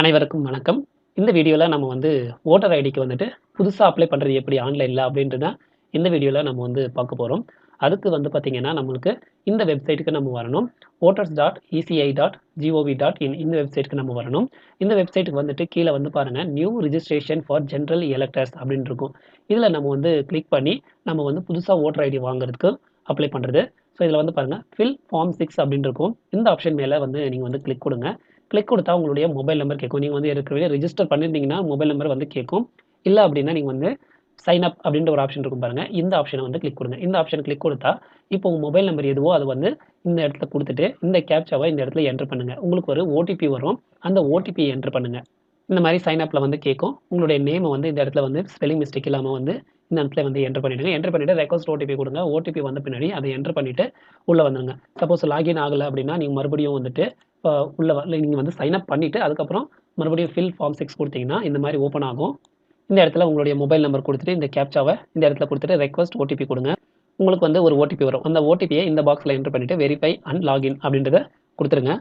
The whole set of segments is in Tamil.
அனைவருக்கும் வணக்கம். இந்த வீடியோவில் நம்ம வந்து ஓட்டர் ஐடிக்கு வந்துட்டு புதுசாக அப்ளை பண்ணுறது எப்படி ஆன்லைனில் அப்படின்றத இந்த வீடியோவில் நம்ம வந்து பார்க்க போகிறோம் அதுக்கு வந்து பார்த்திங்கன்னா நம்மளுக்கு இந்த வெப்சைட்டுக்கு நம்ம வரணும். Voters dot ECI dot GOV dot in இந்த வெப்சைட்டுக்கு நம்ம வரணும். இந்த வெப்சைட்டுக்கு வந்துட்டு கீழே வந்து பாருங்கள் new registration for general electors அப்படின்னு இருக்கும். இதில் நம்ம வந்து கிளிக் பண்ணி நம்ம வந்து புதுசாக ஓட்டர் ஐடி வாங்குறதுக்கு அப்ளை பண்ணுறது ஸோ இதில் வந்து பாருங்கள் ஃபில் ஃபார்ம் சிக்ஸ் அப்படின்னு இருக்கும். இந்த ஆப்ஷன் மேலே வந்து நீங்கள் வந்து கிளிக் கொடுங்க. கிளிக் கொடுத்தா உங்களுடைய மொபைல் நம்பர் கேட்கும். நீங்கள் வந்து ஏற்கனவே ரெஜிஸ்டர் பண்ணியிருந்தீங்கன்னா மொபைல் நம்பர் வந்து கேட்கும். இல்லை அப்படின்னா நீங்கள் வந்து சைன் அப் அப்படின்ற ஒரு ஆப்ஷன் இருக்கும் பாருங்கள் இந்த ஆப்ஷனை வந்து கிளிக் கொடுங்க. இந்த ஆப்ஷன் கிளிக் கொடுத்தா இப்போ உங்கள் மொபைல் நம்பர் எதுவோ அது வந்து இந்த இடத்துல கொடுத்துட்டு இந்த கேப்சாவை இந்த இடத்துல என்ட்ரு பண்ணுங்கள் உங்களுக்கு ஒரு ஓடிபி வரும். அந்த ஓடிபியை என்ட்ரு பண்ணுங்கள் இந்த மாதிரி சைன் அப்பில் வந்து கேட்கும். உங்களுடைய நேமை வந்து இந்த இடத்துல வந்து ஸ்பெல்லிங் மிஸ்டேக் இல்லாமல் வந்து இந்த இடத்துல வந்து என்டர் பண்ணிவிடுங்க என்ட்ரு பண்ணிவிட்டு ரெக்வஸ்ட் ஓடிபி கொடுங்க. ஓடிபி வந்த பின்னாடி அதை என்ட்ரு பண்ணிவிட்டு உள்ளே வந்துடுங்க சப்போஸ் லாகின் ஆகலை அப்படின்னா நீங்கள் மறுபடியும் வந்துட்டு இப்போ உள்ள நீங்கள் வந்து சைன் அப் பண்ணிவிட்டு அதுக்கப்புறம் மறுபடியும் ஃபில் ஃபார்ம் சிக்ஸ் கொடுத்தீங்கன்னா இந்த மாதிரி ஓப்பன் ஆகும். இந்த இடத்துல உங்களுடைய மொபைல் நம்பர் கொடுத்துட்டு இந்த கேப்சாவை இந்த இடத்துல கொடுத்துட்டு ரெக்வஸ்ட் ஓடிபி கொடுங்க. உங்களுக்கு வந்து ஒரு ஓடிபி வரும். அந்த ஓடிபியை இந்த பாக்ஸில் என்டர் பண்ணிவிட்டு வெரிஃபை அண்ட் லாகின் அப்படின்றத கொடுத்துருங்க.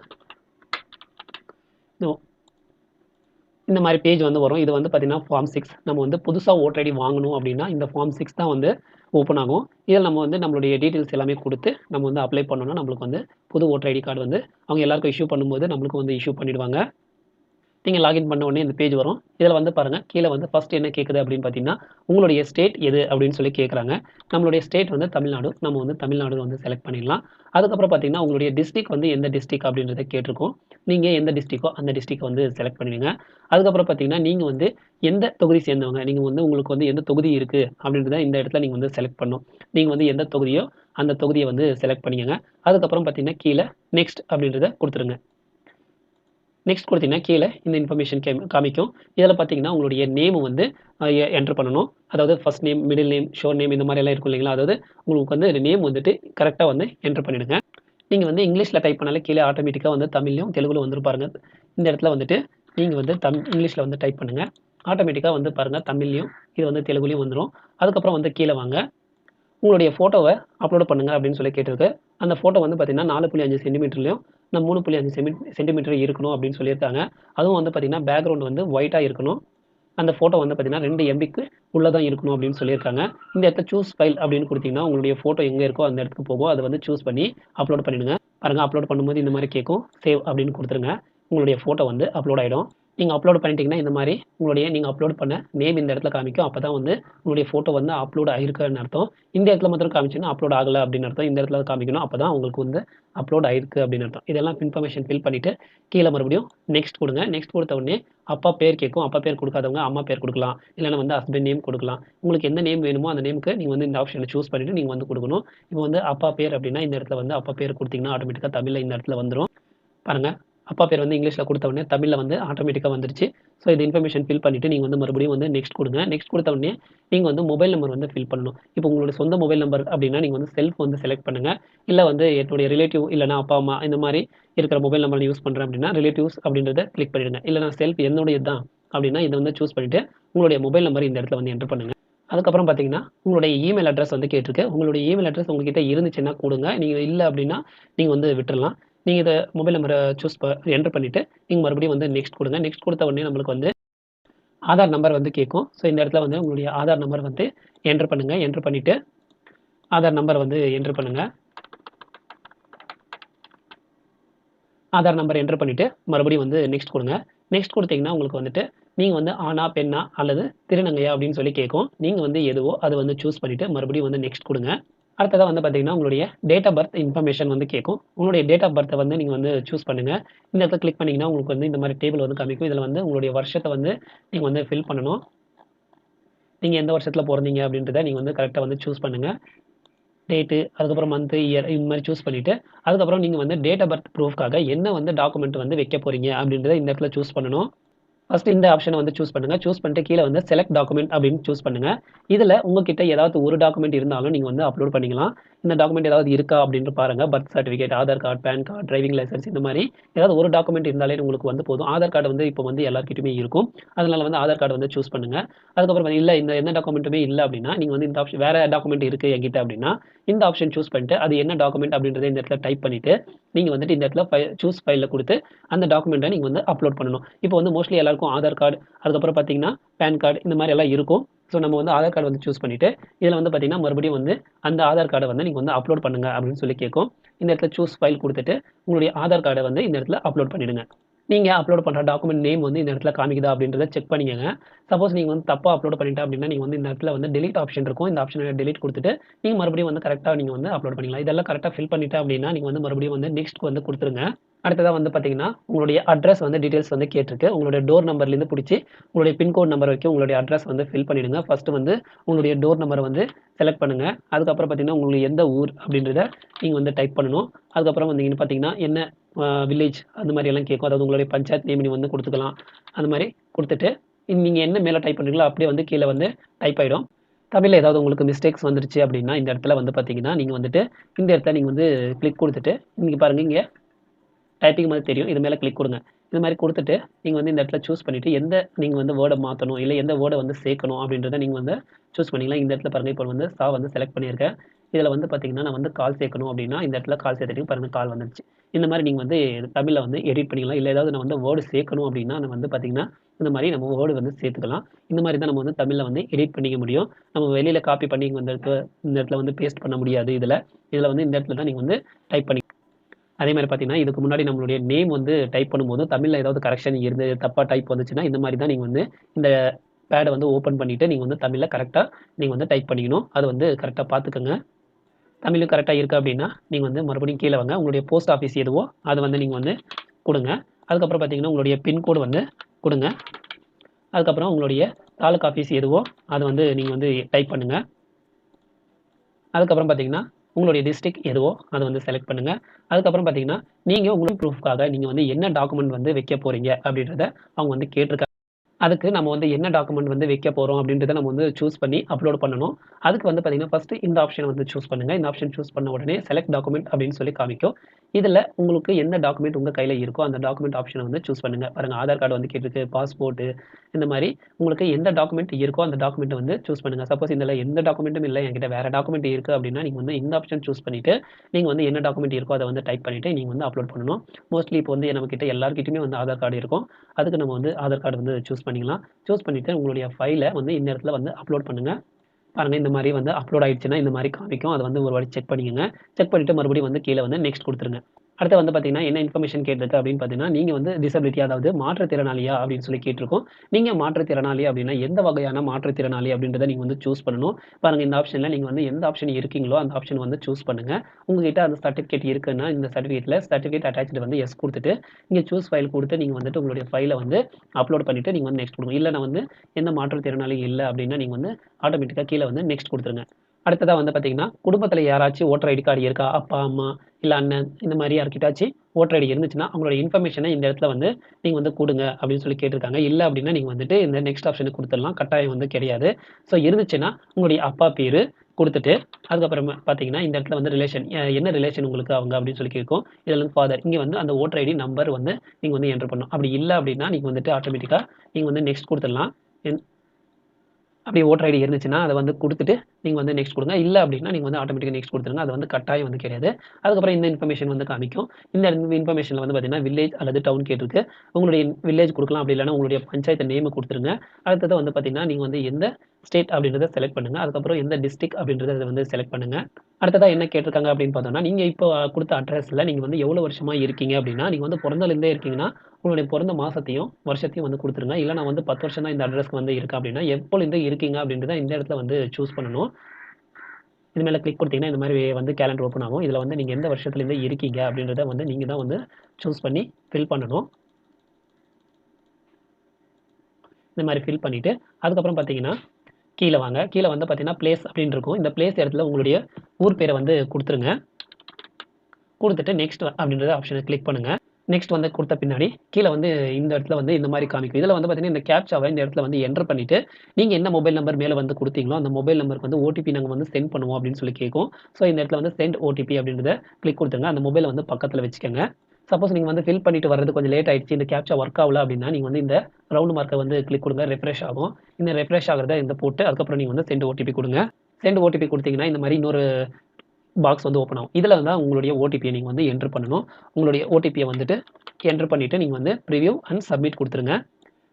இந்த மாதிரி பேஜ் வந்து வரும். இது வந்து பார்த்தீங்கன்னா ஃபார்ம் சிக்ஸ் நம்ம வந்து புதுசாக ஓட்டர் ஐடி வாங்கணும் அப்படின்னா இந்த ஃபார்ம் சிக்ஸ் தான் வந்து ஓப்பன் ஆகும். இதில் நம்ம வந்து நம்மளுடைய டீட்டெயில்ஸ் எல்லாமே கொடுத்து நம்ம வந்து அப்ளை பண்ணோம்னா நம்மளுக்கு வந்து புது ஓட்டர் ஐடி கார்டு வந்து அவங்க எல்லாருக்கும் இஷ்யூ பண்ணும்போது நம்மளுக்கு வந்து இஷ்யூ பண்ணிடுவாங்க. நீங்கள் லாகின் பண்ண உடனே இந்த பேஜ் வரும். இதில் வந்து பாருங்கள் கீழே வந்து ஃபஸ்ட் என்ன கேட்குது அப்படின்னு பார்த்தீங்கன்னா உங்களுடைய ஸ்டேட் எது அப்படின்னு சொல்லி கேட்குறாங்க நம்மளுடைய ஸ்டேட் வந்து தமிழ்நாடு. நம்ம வந்து தமிழ்நாடு வந்து செலக்ட் பண்ணிடலாம். அதுக்கப்புறம் பார்த்தீங்கன்னா உங்களுடைய டிஸ்ட்ரிக் வந்து எந்த டிஸ்ட்ரிக் அப்படின்றத கேட்டிருக்கோம். நீங்கள் எந்த டிஸ்ட்ரிக்கோ அந்த டிஸ்ட்ரிக்கை வந்து செலக்ட் பண்ணிடுங்க. அதுக்கப்புறம் பார்த்தீங்கன்னா நீங்கள் வந்து எந்த தொகுதி சேர்ந்தவங்க நீங்கள் வந்து உங்களுக்கு வந்து எந்த தொகுதி இருக்குது அப்படின்றத இந்த இடத்துல நீங்கள் வந்து செலக்ட் பண்ணும் நீங்கள் வந்து எந்த தொகுதியோ அந்த தொகுதியை வந்து செலக்ட் பண்ணிக்கோங்க. அதுக்கப்புறம் பார்த்தீங்கன்னா கீழே நெக்ஸ்ட் அப்படின்றத கொடுத்துருங்க. நெக்ஸ்ட் கொடுத்தீங்கன்னா கீழே இந்த இன்ஃபர்மேஷன் கே காமிக்கும். இதில் பார்த்தீங்கன்னா உங்களுடைய நேம் வந்து என்ட்ரு பண்ணணும். அதாவது first name middle name surname இந்த மாதிரியெல்லாம் இருக்கும் இல்லைங்களா? அதாவது உங்களுக்கு வந்து நேம் வந்துட்டு கரெக்டாக வந்து என்ட்ரு பண்ணிவிடுங்க நீங்கள் வந்து இங்கிலீஷில் டைப் பண்ணாலே கீழே ஆட்டோமேட்டிக்காக வந்து தமிழ்லையும் தெலுங்குல வந்து பாருங்க. இந்த இடத்துல வந்துட்டு நீங்கள் வந்து தம் இங்கிலீஷில் வந்து டைப் பண்ணுங்கள் ஆட்டோமேட்டிக்காக வந்து பாருங்கள் தமிழ்லையும் இது வந்து தெலுங்குலையும் வந்துடும் அதுக்கப்புறம் வந்து கீழே வாங்க. உங்களுடைய ஃபோட்டோவை அப்லோட் பண்ணுங்கள் அப்படின்னு சொல்லி கேட்டிருக்கு. அந்த ஃபோட்டோ வந்து பார்த்தீங்கன்னா நாலு புள்ளி அஞ்சு சென்டிமீட்டர்லையும் நான் மூணு புள்ளி அஞ்சு செமி சென்டிமீட்டர் இருக்கணும் அப்படின்னு சொல்லியிருக்காங்க. அதுவும் வந்து பார்த்தீங்கன்னா பேக்ரவுண்ட் வந்து ஒயிட்டாக இருக்கணும். அந்த ஃபோட்டோ வந்து பார்த்தீங்கன்னா ரெண்டு எம்பிக்கு உள்ளே தான் இருக்கணும் அப்படின்னு சொல்லியிருக்காங்க. இந்த இடத்த சூஸ் ஃபைல் அப்படின்னு கொடுத்தீங்கன்னா உங்களுடைய ஃபோட்டோ எங்கே இருக்கோ அந்த இடத்துக்கு போகும். அதை வந்து சூஸ் பண்ணி அப்லோட் பண்ணிடுங்க. பாருங்கள் அப்லோட் பண்ணும்போது இந்த மாதிரி கேட்கும். சேவ் அப்படின்னு கொடுத்துருங்க. உங்களுடைய ஃபோட்டோ வந்து அப்லோட் ஆகிடும் நீங்கள் அப்லோட் பண்ணிட்டீங்கன்னா இந்த மாதிரி உங்களுடைய நீங்கள் அப்லோட் பண்ண நேம் இந்த இடத்துல காமிக்கும். அப்போ தான் வந்து உங்களுடைய ஃபோட்டோ வந்து அப்லோட் ஆகிருக்குன்னு அர்த்தம். இந்த இடத்துல மட்டும் காமிச்சுன்னா அப்லோட் ஆகலை அப்படின்னு அர்த்தம். இந்த இடத்துல காமிக்கணும். அப்போ தான் உங்களுக்கு வந்து அப்லோட் ஆயிருக்கு அப்படின்னு அர்த்தம். இதெல்லாம் இன்ஃபர்மேஷன் ஃபில் பண்ணிவிட்டு கீழே மறுபடியும் நெக்ஸ்ட் கொடுங்க. நெக்ஸ்ட் கொடுத்த உடனே அப்பா பேர் கேட்கும். அப்பா பேர் கொடுக்காதவங்க அம்மா பேர் கொடுக்கலாம். இல்லைன்னா வந்து ஹஸ்பண்ட் நேம் கொடுக்கலாம். உங்களுக்கு எந்த நேம் வேணுமோ அந்த நேமுக்கு நீங்கள் வந்து இந்த ஆப்ஷனை சூஸ் பண்ணிவிட்டு நீங்கள் வந்து கொடுக்கணும். இப்போ வந்து அப்பா பேர் அப்படின்னா இந்த இடத்துல வந்து அப்பா பேர் கொடுத்தீங்கன்னா ஆட்டோமேட்டிக்காக தமிழில் இந்த இடத்துல வந்துடும் பாருங்கள் அப்பா பேர் வந்து இங்கிலீஷில் கொடுத்த உடனே தமிழில் வந்து ஆட்டோமேட்டிக்காக வந்துருச்சு. ஸோ இது இன்ஃபர்மேஷன் ஃபில் பண்ணிவிட்டு நீங்கள் வந்து மறுபடியும் வந்து நெக்ஸ்ட் கொடுங்க. நெக்ஸ்ட் கொடுத்த உடனே நீங்கள் வந்து மொபைல் நம்பர் வந்து ஃபில் பண்ணணும். இப்போ உங்களோட சொந்த மொபைல் நம்பர் அப்படின்னா நீங்கள் வந்து செல்ஃப் வந்து செலக்ட் பண்ணுங்கள் இல்லை வந்து என்னுடைய ரிலேட்டிவ் இல்லைனா அப்பா அம்மா இந்த மாதிரி இருக்கிற மொபைல் நம்பர் யூஸ் பண்ணுறேன் அப்படின்னா ரிலேட்டிவ்ஸ் அப்படின்றத கிளிக் பண்ணிவிடுங்க நான் செல்ஃப் என்னுடைய தான் அப்படின்னா இதை வந்து சூஸ் பண்ணிவிட்டு உங்களுடைய மொபைல் நம்பர் இந்த இடத்துல வந்து என்ட்ரு பண்ணுங்கள் அதுக்கப்புறம் பார்த்தீங்கன்னா உங்களுடைய இமெயில் அட்ரஸ் வந்து கேட்டிருக்கு. உங்களுடைய இமெயில் அட்ரஸ் உங்ககிட்ட இருந்துச்சுன்னா கொடுங்க. நீங்கள் இல்லை அப்படின்னா நீங்கள் வந்து விட்டுடலாம் நீங்கள் இதை மொபைல் நம்பரை சூஸ் ப என்ட்ரு பண்ணிவிட்டு நீங்கள் மறுபடியும் வந்து நெக்ஸ்ட் கொடுங்க. நெக்ஸ்ட் கொடுத்த உடனே நம்மளுக்கு வந்து ஆதார் நம்பர் வந்து கேட்கும். ஸோ இந்த இடத்துல வந்து உங்களுடைய ஆதார் நம்பர் வந்து என்ட்ரு பண்ணுங்கள் என்ட்ரு பண்ணிவிட்டு ஆதார் நம்பர் வந்து என்ட்ரு பண்ணுங்கள் ஆதார் நம்பர் என்ட்ரு பண்ணிவிட்டு மறுபடியும் வந்து நெக்ஸ்ட் கொடுங்க. நெக்ஸ்ட் கொடுத்தீங்கன்னா உங்களுக்கு வந்துட்டு நீங்கள் வந்து ஆனா பெண்ணா அல்லது திருநங்கையா அப்படின்னு சொல்லி கேட்கும். நீங்கள் வந்து எதுவோ அதை வந்து சூஸ் பண்ணிவிட்டு மறுபடியும் வந்து நெக்ஸ்ட் கொடுங்க. அடுத்ததாக வந்து பார்த்தீங்கன்னா உங்களுடைய டேட் ஆஃப் பர்த் இன்ஃபர்மேஷன் வந்து கேட்கும் உங்களுடைய டேட் ஆஃப் பர்த்தை வந்து நீங்கள் வந்து சூஸ் பண்ணுங்கள் இந்த இடத்துல கிளிக் பண்ணிங்கன்னா உங்களுக்கு வந்து இந்த மாதிரி டேபிள் வந்து காமிக்கும். இதில் வந்து உங்களுடைய வருஷத்தை வந்து நீங்கள் வந்து ஃபில் பண்ணணும். நீங்கள் எந்த வருஷத்தில் பிறந்தீங்க அப்படின்றத நீங்கள் வந்து கரெக்டாக வந்து சூஸ் பண்ணுங்கள் டேட்டு அதுக்கப்புறம் மந்த்து இயர் இந்த மாதிரி சூஸ் பண்ணிவிட்டு அதுக்கப்புறம் நீங்கள் வந்து டேட் ஆஃப் பர்த் ப்ரூஃப்காக என்ன வந்து டாக்குமெண்ட் வந்து வைக்க போகிறீங்க அப்படின்றத இந்த இடத்துல சூஸ் பண்ணணும். ஃபர்ஸ்ட் இந்த ஆப்ஷனை வந்து சூஸ் பண்ணுங்கள் சூஸ் பண்ணிட்டு கீழே வந்து செலக்ட் டாக்குமெண்ட் அப்படின்னு சூஸ் பண்ணுங்கள் இதில் உங்ககிட்ட ஏதாவது ஒரு டாக்குமெண்ட் இருந்தாலும் நீங்கள் வந்து அப்லோட் பண்ணிக்கலாம். இந்த டாக்குமெண்ட் ஏதாவது இருக்கா அப்படின்னு பாருங்கள் birth certificate Aadhaar card PAN card driving licence இந்த மாதிரி ஏதாவது ஒரு டாக்குமெண்ட் இருந்தாலே உங்களுக்கு வந்து போதும். ஆதார் கார்டு வந்து இப்போ வந்து எல்லாருக்கிட்டுமே இருக்கும். அதனால வந்து ஆதார் கார்டு வந்து சூஸ் பண்ணுங்கள் அதுக்கப்புறம் இல்லை இந்த எந்த டாக்குமெண்ட்டுமே இல்லை அப்படின்னா நீங்கள் வந்து இந்த ஆப்ஷன் வேறு டாக்குமெண்ட் இருக்குது என்கிட்ட அப்படின்னா இந்த ஆப்ஷன் சூஸ் பண்ணிட்டு அது என்ன டாக்குமெண்ட் அப்படின்றத இந்த இடத்துல டைப் பண்ணிவிட்டு நீங்கள் வந்துட்டு இந்த இடத்துல ஃபை சூஸ் ஃபைலில் கொடுத்து அந்த டாக்குமெண்ட்டை நீங்கள் வந்து அப்லோட் பண்ணணும். இப்போ வந்து மோஸ்ட்லி எல்லாருக்கும் ஆதார் கார்டு அதுக்கப்புறம் பார்த்தீங்கன்னா பேன் கார்டு இந்த மாதிரி எல்லாம் இருக்கும். ஸோ நம்ம வந்து ஆதார் கார்டு வந்து சூஸ் பண்ணிவிட்டு இதில் வந்து பார்த்தீங்கன்னா மறுபடியும் வந்து அந்த ஆதார் கார்டை வந்து நீங்கள் வந்து அப்லோட் பண்ணுங்க அப்படின்னு சொல்லி கேட்கும் இந்த இடத்துல சூஸ் ஃபைல் கொடுத்துட்டு உங்களுடைய ஆதார் கார்டை வந்து இந்த இடத்துல அப்லோட் பண்ணிடுங்க. நீங்கள் அப்லோட் பண்ணுற டாக்குமெண்ட் நேம் வந்து இந்த இடத்துல காமிக்குதா அப்படின்றத செக் பண்ணிக்கங்க. சப்போஸ் நீங்கள் வந்து தப்பாக அப்லோட் பண்ணிட்டா அப்படின்னா நீங்கள் வந்து இந்த இடத்துல வந்து டெலிட் ஆப்ஷன் இருக்கும். இந்த ஆப்ஷனை டெலிட் கொடுத்துட்டு நீங்கள் மறுபடியும் வந்து கரெக்டாக நீங்கள் வந்து அப்லோட் பண்ணிக்கலாம். இதெல்லாம் கரெக்டாக ஃபில் பண்ணிட்டா அப்படின்னா நீங்கள் வந்து மறுபடியும் வந்து நெக்ஸ்ட் வந்து கொடுத்துருங்க. அடுத்ததாக வந்து பார்த்தீங்கன்னா உங்களுடைய அட்ரஸ் வந்து டீட்டெயில்ஸ் வந்து கேட்டிருக்கு. உங்களுடைய டோர் நம்பர்லேருந்து பிடிச்சி உங்களுடைய பின்கோட் நம்பர் வரைக்கும் உங்களுடைய அட்ரஸ் வந்து ஃபில் பண்ணிடுங்க. ஃபஸ்ட்டு வந்து உங்களுடைய டோர் நம்பர் வந்து செலக்ட் பண்ணுங்கள் அதுக்கப்புறம் பார்த்தீங்கன்னா உங்களுக்கு எந்த ஊர் அப்படின்றத நீங்கள் வந்து டைப் பண்ணணும். அதுக்கப்புறம் வந்தீங்கன்னு பார்த்தீங்கன்னா என்ன வில்லேஜ் அந்த மாதிரி எல்லாம் கேட்கும் அதாவது உங்களுடைய பஞ்சாயத்து நேம் நீங்கள் வந்து கொடுத்துக்கலாம். அந்த மாதிரி கொடுத்துட்டு நீங்கள் என்ன மேலே டைப் பண்ணுறீங்களோ அப்படியே வந்து கீழே வந்து டைப் ஆகிடும் தமிழில் ஏதாவது உங்களுக்கு மிஸ்டேக்ஸ் வந்துருச்சு அப்படின்னா இந்த இடத்துல வந்து பார்த்தீங்கன்னா நீங்கள் வந்துட்டு இந்த இடத்துல நீங்கள் வந்து கிளிக் கொடுத்துட்டு நீங்கள் பாருங்கள் இங்கே டைப்பிங் மாதிரி தெரியும். இது மேலே கிளிக் கொடுங்க. இது மாதிரி கொடுத்துட்டு நீங்கள் வந்து இந்த இடத்துல சூஸ் பண்ணிவிட்டு எந்த நீங்கள் வந்து வேர்டை மாற்றணும் இல்லை எந்த வேர்டை வந்து சேர்க்கணும் அப்படின்றத நீங்கள் வந்து சூஸ் பண்ணிக்கலாம். இந்த இடத்துல பாருங்கள் இப்போ வந்து சா வந்து செலக்ட் பண்ணியிருக்கேன். இதில் வந்து பார்த்தீங்கன்னா நான் வந்து கால் சேர்க்கணும் அப்படின்னா இந்த இடத்துல கால் சேர்த்துட்டு பாருங்கள் கால் வந்துருச்சு. இந்த மாதிரி நீங்கள் வந்து தமிழில் வந்து எடிட் பண்ணிக்கலாம். இல்லை ஏதாவது நான் வந்து வேர்டு சேர்க்கணும் அப்படின்னா நம்ம வந்து பார்த்தீங்கன்னா இந்த மாதிரி நம்ம வேர்டு வந்து சேர்த்துக்கலாம். இந்த மாதிரி தான் நம்ம வந்து தமிழில் வந்து எடிட் பண்ணிக்க முடியும். நம்ம வெளியில் காப்பி பண்ணி இங்க வந்து இடத்துல இந்த இடத்துல வந்து பேஸ்ட் பண்ண முடியாது. இதில் இதில் வந்து இந்த இடத்துல தான் நீங்கள் வந்து டைப் பண்ணி அதே மாதிரி பார்த்தீங்கன்னா இதுக்கு முன்னாடி நம்மளுடைய நேம் வந்து டைப் பண்ணும்போது தமிழில் ஏதாவது கரெக்ஷன் இருந்து தப்பாக டைப் வந்துச்சுன்னா இந்த மாதிரி தான் நீங்கள் வந்து இந்த பேடை வந்து ஓப்பன் பண்ணிவிட்டு நீங்கள் வந்து தமிழில் கரெக்டாக நீங்கள் வந்து டைப் பண்ணிக்கணும். அது வந்து கரெக்டாக பார்த்துக்கோங்க. தமிழும் கரெக்டாக இருக்குது அப்படின்னா நீங்கள் வந்து மறுபடியும் கீழே வாங்க. உங்களுடைய போஸ்ட் ஆஃபீஸ் எதுவோ அதை வந்து நீங்கள் வந்து கொடுங்க. அதுக்கப்புறம் பார்த்தீங்கன்னா உங்களுடைய பின்கோடு வந்து கொடுங்க. அதுக்கப்புறம் உங்களுடைய தாலுக் ஆஃபீஸ் எதுவோ அதை வந்து நீங்கள் வந்து டைப் பண்ணுங்கள் அதுக்கப்புறம் பார்த்தீங்கன்னா உங்களுடைய டிஸ்ட்ரிக் எதுவோ அதை வந்து செலக்ட் பண்ணுங்கள் அதுக்கப்புறம் பார்த்தீங்கன்னா நீங்கள் உங்களுக்கு ப்ரூஃப்காக நீங்கள் வந்து என்ன டாக்குமெண்ட் வந்து வைக்க போகிறீங்க அப்படின்றத அவங்க வந்து கேட்டிருக்காங்க. அதுக்கு நம்ம வந்து என்ன டாக்குமெண்ட் வந்து வைக்க போகிறோம் அப்படின்றத நம்ம வந்து சூஸ் பண்ணி அப்லோட் பண்ணணும். அதுக்கு வந்து பார்த்தீங்கன்னா ஃபஸ்ட்டு இந்த ஆப்ஷன் வந்து சூஸ் பண்ணுங்கள் இந்த ஆப்ஷன் சூஸ் பண்ண உடனே செலக்ட் டாக்குமெண்ட் அப்படின்னு சொல்லி காமிக்கும். இதில் உங்களுக்கு எந்த டாக்குமெண்ட் உங்கள் கையில் இருக்கோ அந்த டாக்குமெண்ட் ஆப்ஷனை வந்து சூஸ் பண்ணுங்கள் பாருங்கள் ஆதார் கார்டு வந்து கேட்டிருக்கு பாஸ்போர்ட்டு இந்த மாதிரி உங்களுக்கு எந்த டாக்குமெண்ட் இருக்கோ அந்த டாக்குமெண்ட்டை வந்து சூஸ் பண்ணுங்கள் சப்போஸ் இதில் எந்த டாக்குமெண்ட்டும் இல்லை என்கிட்ட வேறு டாக்குமெண்ட் இருக்குது அப்படின்னா நீங்கள் வந்து இந்த ஆப்ஷன் சூஸ் பண்ணிவிட்டு நீங்கள் வந்து என்ன டாக்குமெண்ட் இருக்கோ அதை வந்து டைப் பண்ணிவிட்டு நீங்கள் வந்து அப்லோட் பண்ணணும். மோஸ்ட்லி இப்போ வந்து நம்மக்கிட்ட எல்லாருக்கிட்டையுமே வந்து ஆதார் கார்டு இருக்கும். அதுக்கு நம்ம வந்து ஆதார் கார்டு வந்து சூஸ் பண்ணிக்கலாம். சூஸ் பண்ணிவிட்டு உங்களுடைய ஃபைலை வந்து இந்த இடத்துல வந்து அப்லோட் பண்ணுங்கள் பாருங்கள் இந்த மாதிரி வந்து அப்லோட் ஆயிடுச்சுன்னா இந்த மாதிரி காமிக்கும். அதை வந்து ஒரு வாட்டி செக் பண்ணிக்கோங்க. செக் பண்ணிவிட்டு மறுபடியும் வந்து கீழே வந்து நெக்ஸ்ட் கொடுத்துருங்க. அடுத்து வந்து பார்த்தீங்கன்னா என்ன இன்ஃபர்மேஷன் கேட்டிருக்கு அப்படின்னு பார்த்தீங்கன்னா நீங்கள் வந்து டிசபிலிட்டி அதாவது மாற்றுத்திறனாளியா அப்படின்னு சொல்லி கேட்டிருக்கோம். நீங்கள் மாற்றுத்திறனாளி அப்படின்னா எந்த வகையான மாற்றுத்திறனாளி அப்படின்றத நீங்கள் வந்து சூஸ் பண்ணணும். பாருங்கள் இந்த ஆப்ஷனில் நீங்கள் வந்து எந்த ஆப்ஷன் இருக்கீங்களோ அந்த ஆப்ஷன் வந்து சூஸ் பண்ணுங்கள் உங்ககிட்ட அந்த சர்டிஃபிகேட் இருக்குன்னா இந்த சர்டிஃபிகேட்டில் சர்டிஃபிகேட் அட்டாச்சு வந்து எஸ் கொடுத்துட்டு நீங்கள் சூஸ் ஃபைல் கொடுத்து நீங்கள் வந்துட்டு உங்களுடைய ஃபைலை வந்து அப்லோட் பண்ணிவிட்டு நீங்கள் வந்து நெக்ஸ்ட் கொடுங்க. இல்லை நான் வந்து எந்த மாற்றுத்திறனாளி இல்லை அப்படின்னா நீங்கள் வந்து ஆட்டோமேட்டிக்காக கீழே வந்து நெக்ஸ்ட் கொடுத்துருங்க. அடுத்ததாக வந்து பார்த்தீங்கன்னா குடும்பத்தில் யாராச்சும் ஓட்டர் ஐடி கார்டு இருக்கா? அப்பா அம்மா இல்லை அண்ணன் இந்த மாதிரி யார்கிட்டாச்சும் ஓட்டர் ஐடி இருந்துச்சுன்னா அவங்களோட இன்ஃபர்மேஷனை இந்த இடத்துல வந்து நீங்கள் வந்து கொடுங்க அப்படின்னு சொல்லி கேட்டிருக்காங்க. இல்லை அப்படின்னா நீங்கள் வந்துட்டு இந்த நெக்ஸ்ட் ஆப்ஷனுக்கு கொடுத்துடலாம். கட்டாயம் வந்து கிடையாது. ஸோ இருந்துச்சுன்னா உங்களுடைய அப்பா பேர் கொடுத்துட்டு அதுக்கப்புறம் பார்த்தீங்கன்னா இந்த இடத்துல வந்து ரிலேஷன் என்ன ரிலேஷன் உங்களுக்கு அவங்க அப்படின்னு சொல்லி கேட்கும். இதில் வந்து ஃபாதர் இங்கே வந்து அந்த ஓட்டர் ஐடி நம்பர் வந்து நீங்கள் வந்து என்டர் பண்ணணும். அப்படி இல்லை அப்படின்னா நீங்கள் வந்துட்டு ஆட்டோமேட்டிக்காக நீங்கள் வந்து நெக்ஸ்ட் கொடுத்துடலாம். அப்படி ஓட்டர் ஐடி இருந்துச்சுன்னா அதை வந்து கொடுத்துட்டு நீங்கள் வந்து நெக்ஸ்ட் கொடுங்க. இல்லை அப்படின்னா நீங்கள் வந்து ஆட்டோமேட்டிக்காக நெக்ஸ்ட் கொடுத்துருங்க. அது வந்து கட்டாயம் வந்து கிடையாது. அதுக்கப்புறம் இந்த இன்ஃபர்மேஷன் வந்து காமிக்கும். இந்த இன்ஃபர்மேஷனில் வந்து பார்த்தீங்கன்னா வில்லேஜ் அல்லது டவுன் கேட்டிருக்கு. உங்களுடைய வில்லேஜ் கொடுக்கலாம் அப்படி இல்லைன்னா உங்களுடைய பஞ்சாயத்து நேமை கொடுத்துருங்க. அடுத்தது வந்து பார்த்தீங்கன்னா நீங்கள் வந்து எந்த ஸ்டேட் அப்படின்றத செலக்ட் பண்ணுங்கள் அதுக்கப்புறம் எந்த டிஸ்ட்ரிக் அப்படின்றத அதை வந்து செலக்ட் பண்ணுங்கள் அடுத்ததாக என்ன கேட்டிருக்காங்க அப்படின்னு பார்த்தோம்னா நீங்கள் இப்போ கொடுத்த அட்ரஸில் நீங்கள் வந்து எவ்வளோ வருஷமாக இருக்கீங்க அப்படின்னா நீங்கள் வந்து பிறந்தலேருந்தே இருக்கீங்கன்னா உங்களுடைய பிறந்த மாதத்தையும் வருஷத்தையும் வந்து கொடுத்துருங்க. இல்லை நான் வந்து பத்து வருஷம் தான் இந்த அட்ரஸ்க்கு வந்து இருக்கேன் அப்படின்னா எப்போலேருந்து இருக்கீங்க அப்படின்றத இந்த இடத்துல வந்து சூஸ் பண்ணணும். இது மேலே கிளிக் கொடுத்தீங்கன்னா இந்த மாதிரி வந்து கேலண்டர் ஓப்பன் ஆகும். இதில் வந்து நீங்கள் எந்த வருஷத்துலேருந்து இருக்கீங்க அப்படின்றத வந்து நீங்கள் தான் வந்து சூஸ் பண்ணி ஃபில் பண்ணணும். இந்த மாதிரி ஃபில் பண்ணிவிட்டு அதுக்கப்புறம் பார்த்தீங்கன்னா கீழே வாங்க. கீழே வந்து பார்த்தீங்கன்னா பிளேஸ் அப்படின்னு இருக்கும். இந்த பிளேஸ் இடத்துல உங்களுடைய ஊர் பேரை வந்து கொடுத்துருங்க. கொடுத்துட்டு நெக்ஸ்ட் அப்படின்றத ஆப்ஷனை கிளிக் பண்ணுங்கள் நெக்ஸ்ட் வந்து கொடுத்த பின்னாடி கீழே வந்து இந்த இடத்துல வந்து இந்த மாதிரி காமிக்கும். இதில் வந்து பார்த்தீங்கன்னா இந்த கேப்சாவை இந்த இடத்துல வந்து என்டர் பண்ணிவிட்டு நீங்கள் என்ன மொபைல் நம்பர் மேலே வந்து கொடுத்தீங்களோ அந்த மொபைல் நம்பருக்கு வந்து ஓடிபி நாங்கள் வந்து சென்ட் பண்ணுவோம் அப்படின்னு சொல்லி கேட்கும் ஸோ இந்த இடத்துல வந்து சென்ட் ஓடிபி அப்படின்றத கிளிக் கொடுத்துருங்க. அந்த மொபைலை வந்து பக்கத்தில் வச்சுக்கோங்க. சப்போஸ் நீங்கள் வந்து ஃபில் பண்ணிட்டு வர்றது கொஞ்சம் லேட் ஆயிடுச்சு இந்த கேப்ச்சா ஒர்க் ஆகல அப்படின்னா நீங்கள் வந்து இந்த ரவுண்ட் மார்க்கை வந்து கிளிக் கொடுங்க ரெஃப்ரெஷ் ஆகும். இந்த ரெஃப்ரெஷ் ஆகிறத இந்த போட்டு அதுக்கப்புறம் நீங்கள் வந்து சென்ட் ஓடிபி கொடுங்க. சென்ட் ஓடிபி கொடுத்தீங்கன்னா இந்த மாதிரி இன்னொரு பாக்ஸ் வந்து ஓப்பன் ஆகும். இதில் தான் உங்களுடைய ஓடிபியை நீங்கள் வந்து என்ட்ரு பண்ணணும். உங்களுடைய ஓடிபியை வந்துட்டு என்ட்ரு பண்ணிவிட்டு நீங்கள் வந்து ப்ரிவியூ அண்ட் சப்மிட் கொடுத்துருங்க.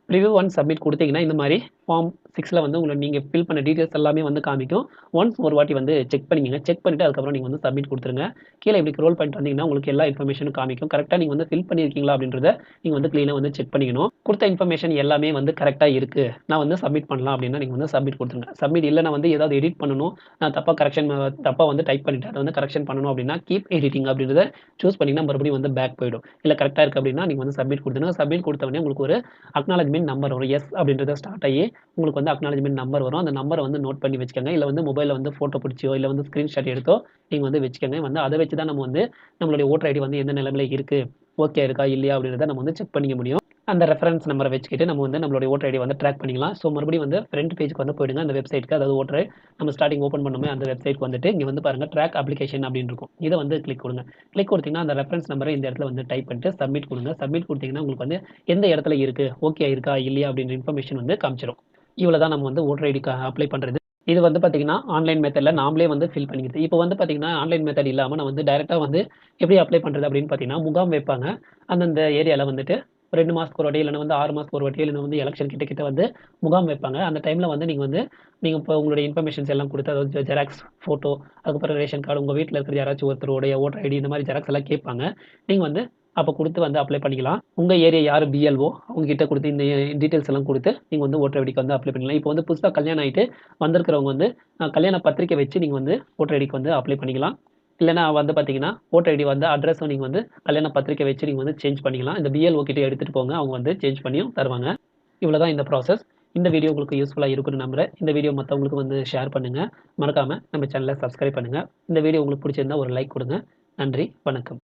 ப்ரிவ்யூ அண்ட் சப்மிட் கொடுத்தீங்கன்னா இந்த மாதிரி ஃபார்ம் சிக்ஸில் வந்து உங்களை நீங்கள் ஃபில் பண்ண டீட்டெயில்ஸ் எல்லாமே வந்து காமிக்கும். ஒன்ஸ் ஒரு வாட்டி வந்து செக் பண்ணிக்கங்க. செக் பண்ணிவிட்டு அதுக்கப்புறம் நீங்கள் வந்து சப்மிட் கொடுத்துருங்க. கீழே இப்படி ரோல் பண்ணிட்டு வந்தீங்கன்னா உங்களுக்கு எல்லா இன்ஃபர்மேஷனும் காமிக்கும். கரெக்டாக நீங்கள் வந்து ஃபில் பண்ணியிருக்கீங்களா அப்படின்றத நீங்கள் வந்து க்ளீனாக வந்து செக் பண்ணிக்கணும். கொடுத்த இன்ஃபர்மேஷன் எல்லாமே வந்து கரெக்டாக இருக்குது நான் வந்து சப்மிட் பண்ணலாம் அப்படின்னா நீங்கள் வந்து சப்மிட் கொடுத்துருங்க. சப்மிட் இல்லை நான் வந்து ஏதாவது எடிட் பண்ணணும். நான் தப்பாக கரெக்ஷன் தப்பாக வந்து டைப் பண்ணிவிட்டு அதை வந்து கரெக்ஷன் பண்ணணும் அப்படின்னா கீப் எடிட்டிங் அப்படின்றத சூஸ் பண்ணிங்கன்னா மறுபடியும் வந்து பேக் போயிடும். இல்லை கரெக்டாக இருக்குது அப்படின்னா நீங்கள் வந்து சப்மிட் கொடுத்துருங்க. சப்மிட் கொடுத்தவொடனே உங்களுக்கு ஒரு அக்னாலஜ்மெண்ட் நம்பர் வரும் எஸ் அப்படின்றத ஸ்டார்ட் ஆகி உங்களுக்கு வந்து அக்னாலஜ்மெண்ட் நம்பர் வரும். அந்த நம்பரை வந்து நோட் பண்ணி வச்சுக்கோங்க. இல்லை வந்து மொபைலில் வந்து ஃபோட்டோ பிடிச்சியோ இல்லை வந்து ஸ்க்ரீன்ஷாட் எடுத்தோ நீங்கள் வந்து வச்சுக்கோங்க. வந்து அதை வச்சு தான் நம்ம வந்து நம்மளுடைய ஓட்டர் ஐடி வந்து எந்த நிலைமையில இருக்குது ஓகே இருக்கா இல்லையா அப்படின்றத நம்ம வந்து செக் பண்ணிக்க முடியும். அந்த ரெஃபரன்ஸ் நம்பரை வச்சுக்கிட்டு நம்ம வந்து நம்மளுடைய ஓட்டர் ஐடி வந்து ட்ராக் பண்ணிக்கலாம். ஸோ மறுபடியும் வந்து ஃப்ரண்ட் பேஜுக்கு வந்து போயிடுங்க. அந்த வெப்சைட்டுக்கு அதாவது ஓட்டர் நம்ம ஸ்டார்டிங் ஓப்பன் பண்ணுமே அந்த வெப்சைட்க்கு வந்துட்டு இங்கே வந்து பாருங்கள் ட்ராக் அப்ளிகேஷன் அப்படின்னு இருக்கும். இதை வந்து கிளிக் கொடுங்க. கிளிக் கொடுத்தீங்கன்னா அந்த ரெஃபரன்ஸ் நம்பரை இந்த இடத்துல வந்து டைப் பண்ணிட்டு சப்மிட் கொடுங்க. சப்மிட் கொடுத்தீங்கன்னா உங்களுக்கு வந்து எந்த இடத்துல இருக்குது ஓகே இருக்கா இல்லையா அப்படின்ற இன்ஃபர்மேஷன் வந்து காமிச்சிடும் இவ்வளோ தான் நம்ம வந்து ஓட்டர் ஐடிக்கு அப்ளை பண்ணுறது இது வந்து பார்த்தீங்கன்னா ஆன்லைன் மெத்தடில் நாமளே வந்து ஃபில் பண்ணிக்கிறது. இப்போ வந்து பார்த்தீங்கன்னா ஆன்லைன் மெத்தட் இல்லாமல் நான் வந்து டேரெக்டாக வந்து எப்படி அப்ளை பண்ணுறது அப்படின்னு பார்த்தீங்கன்னா முகாம் வைப்பாங்க. அந்தந்த ஏரியாவில் வந்துட்டு ரெண்டு மாதத்துக்கு ஒரு வாட்டி இல்லைன்னா வந்து ஆறு மாதத்துக்கு ஒரு வாட்டி இல்லைன்னா வந்து எலெக்ஷன் கிட்ட கிட்ட வந்து முகாம் வைப்பாங்க. அந்த டைமில் வந்து நீங்கள் வந்து நீங்கள் இப்போ உங்களுடைய இன்ஃபர்மேஷன்ஸ் எல்லாம் கொடுத்து அதாவது ஜெராக்ஸ் ஃபோட்டோ அதுக்கப்புறம் ரேஷன் கார்டு உங்கள் வீட்டில் இருக்கிற யாராச்சும் ஒருத்தருடைய ஓட்டர் ஐடி இந்த மாதிரி ஜெராக்ஸ் எல்லாம் கேட்பாங்க. நீங்கள் வந்து அப்போ கொடுத்து வந்து அப்ளை பண்ணிக்கலாம். உங்கள் ஏரியா யார் பிஎல்ஓ அவங்க கிட்ட கொடுத்து இந்த டீட்டெயில்ஸ் எல்லாம் கொடுத்து நீங்கள் வந்து ஓட்டர் ஐடிக்கு வந்து அப்ளை பண்ணிக்கலாம். இப்போ வந்து புதுசாக கல்யாணம் ஆகிட்டு வந்திருக்கிறவங்க வந்து கல்யாண பத்திரிக்கை வச்சு நீங்கள் வந்து ஓட்டர் ஐடிக்கு வந்து அப்ளை பண்ணிக்கலாம். இல்லைனா வந்து பார்த்தீங்கன்னா ஓட்டர் ஐடி வந்து அட்ரஸும் நீங்கள் வந்து கல்யாண பத்திரிக்கை வச்சு நீங்கள் வந்து சேஞ்ச் பண்ணிக்கலாம். இந்த பிஎல்ஓ கிட்ட எடுத்துகிட்டு போங்க அவங்க வந்து சேஞ்ச் பண்ணியும் தருவாங்க. இவ்வளோ தான் இந்த ப்ராசஸ் இந்த வீடியோ உங்களுக்கு யூஸ்ஃபுல்லாக இருக்குன்னு நம்புகிறேன் இந்த வீடியோ மற்றவங்களுக்கு வந்து ஷேர் பண்ணுங்கள் மறக்காமல் நம்ம சேனலை சப்ஸ்கிரைப் பண்ணுங்கள் இந்த வீடியோ உங்களுக்கு பிடிச்சிருந்தா ஒரு லைக் கொடுங்க. நன்றி வணக்கம்.